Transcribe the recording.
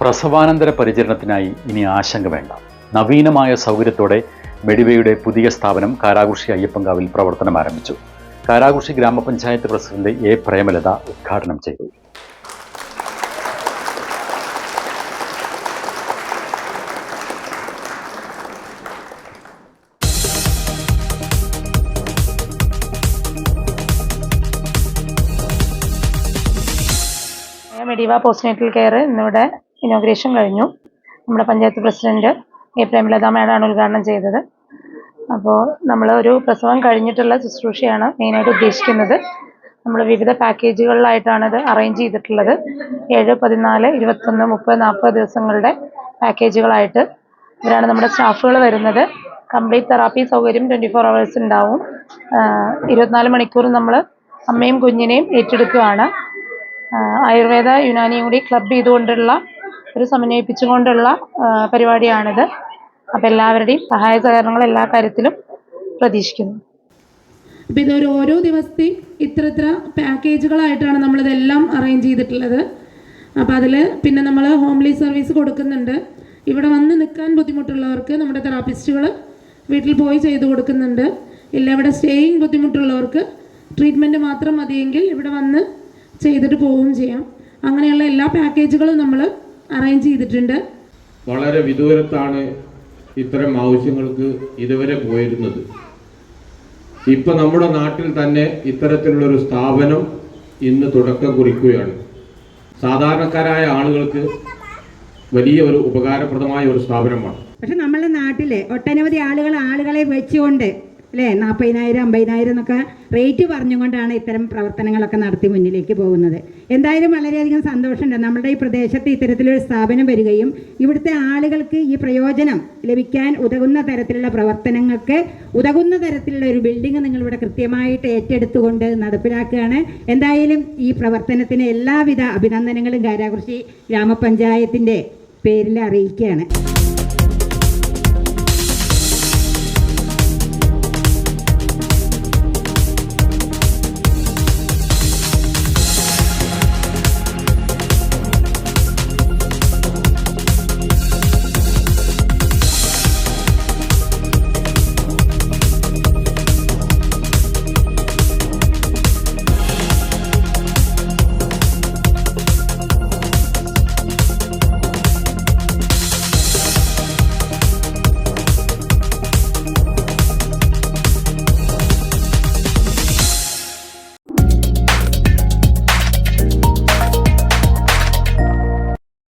പ്രസവാനന്തര പരിചരണത്തിനായി ഇനി ആശങ്ക വേണ്ട. നവീനമായ സൗകര്യത്തോടെ മെഡിവയുടെ പുതിയ സ്ഥാപനം കാരാകൃഷി അയ്യപ്പങ്കാവിൽ പ്രവർത്തനം ആരംഭിച്ചു. കാരാകൃഷി ഗ്രാമപഞ്ചായത്ത് പ്രസിഡന്റ് എ പ്രേമലത ഉദ്ഘാടനം ചെയ്തു. മെഡിവ പോസ്റ്റ്നേറ്റൽ കെയർ ഇന്നിവിടെ ഇനോഗ്രേഷൻ കഴിഞ്ഞു. നമ്മുടെ പഞ്ചായത്ത് പ്രസിഡന്റ് എ. പ്രേമലത മേഡാണ് ഉദ്ഘാടനം ചെയ്തത്. അപ്പോൾ നമ്മൾ ഒരു പ്രസവം കഴിഞ്ഞിട്ടുള്ള ശുശ്രൂഷയാണ് മെയിനായിട്ട് ഉദ്ദേശിക്കുന്നത്. നമ്മൾ വിവിധ പാക്കേജുകളിലായിട്ടാണ് ഇത് അറേഞ്ച് ചെയ്തിട്ടുള്ളത്. ഏഴ് പതിനാല് ഇരുപത്തൊന്ന് മുപ്പത് നാൽപ്പത് ദിവസങ്ങളുടെ പാക്കേജുകളായിട്ട് ഇവരാണ് നമ്മുടെ സ്റ്റാഫുകൾ വരുന്നത്. കംപ്ലീറ്റ് തെറാപ്പി സൗകര്യം ട്വന്റി ഫോർ അവേഴ്സ് ഉണ്ടാവും ഇരുപത്തിനാല് മണിക്കൂർ നമ്മൾ അമ്മയും കുഞ്ഞിനെയും ഏറ്റെടുക്കുകയാണ്. ആയുർവേദ യുനാനിയും കൂടി ക്ലബ് ചെയ്തുകൊണ്ടുള്ള ഒരു സമന്വയിപ്പിച്ചുകൊണ്ടുള്ള പരിപാടിയാണിത്. അപ്പം എല്ലാവരുടെയും സഹായ സഹകരണങ്ങൾ എല്ലാ കാര്യത്തിലും പ്രതീക്ഷിക്കുന്നു. അപ്പോൾ ഇതൊരു ഓരോ ദിവസത്തെയും ഇത്ര ഇത്ര പാക്കേജുകളായിട്ടാണ് നമ്മളിതെല്ലാം അറേഞ്ച് ചെയ്തിട്ടുള്ളത്. അപ്പോൾ അതിൽ പിന്നെ നമ്മൾ ഹോംലി സർവീസ് കൊടുക്കുന്നുണ്ട്. ഇവിടെ വന്ന് നിൽക്കാൻ ബുദ്ധിമുട്ടുള്ളവർക്ക് നമ്മുടെ തെറാപ്പിസ്റ്റുകൾ വീട്ടിൽ പോയി ചെയ്തു കൊടുക്കുന്നുണ്ട്. ഇല്ല ഇവിടെ സ്റ്റേയിങ് ബുദ്ധിമുട്ടുള്ളവർക്ക് ട്രീറ്റ്മെന്റ് മാത്രം മതിയെങ്കിൽ ഇവിടെ വന്ന് ചെയ്തിട്ട് പോവുകയും ചെയ്യാം. അങ്ങനെയുള്ള എല്ലാ പാക്കേജുകളും നമ്മൾ അറേഞ്ച് ചെയ്തിട്ടുണ്ട്. വളരെ വിദൂരത്താണ് ഇത്തരം ആവശ്യങ്ങൾക്ക് ഇതുവരെ പോയിരുന്നത്. ഇപ്പൊ നമ്മുടെ നാട്ടിൽ തന്നെ ഇത്തരത്തിലുള്ളൊരു സ്ഥാപനം ഇന്ന് തുടക്കം കുറിക്കുകയാണ്. സാധാരണക്കാരായ ആളുകൾക്ക് വലിയ ഒരു ഉപകാരപ്രദമായ ഒരു സ്ഥാപനമാണ്. പക്ഷെ നമ്മുടെ നാട്ടിലെ ഒട്ടനവധി ആളുകൾ ആളുകളെ വെച്ചുകൊണ്ട് അല്ലേ? നാൽപ്പതിനായിരം അമ്പതിനായിരം എന്നൊക്കെ റേറ്റ് പറഞ്ഞുകൊണ്ടാണ് ഇത്തരം പ്രവർത്തനങ്ങളൊക്കെ നടത്തി മുന്നിലേക്ക് പോകുന്നത്. എന്തായാലും വളരെയധികം സന്തോഷമുണ്ട്. നമ്മുടെ ഈ പ്രദേശത്ത് ഇത്തരത്തിലൊരു സ്ഥാപനം വരികയും ഇവിടുത്തെ ആളുകൾക്ക് ഈ പ്രയോജനം ലഭിക്കാൻ ഉതകുന്ന തരത്തിലുള്ള പ്രവർത്തനങ്ങൾക്ക് ഉതകുന്ന തരത്തിലുള്ള ഒരു ബിൽഡിംഗ് നിങ്ങളിവിടെ കൃത്യമായിട്ട് ഏറ്റെടുത്തുകൊണ്ട് നടപ്പിലാക്കുകയാണ്. എന്തായാലും ഈ പ്രവർത്തനത്തിന് എല്ലാവിധ അഭിനന്ദനങ്ങളും കാരാകുറിശി ഗ്രാമപഞ്ചായത്തിന്റെ പേരിൽ അറിയിക്കുകയാണ്.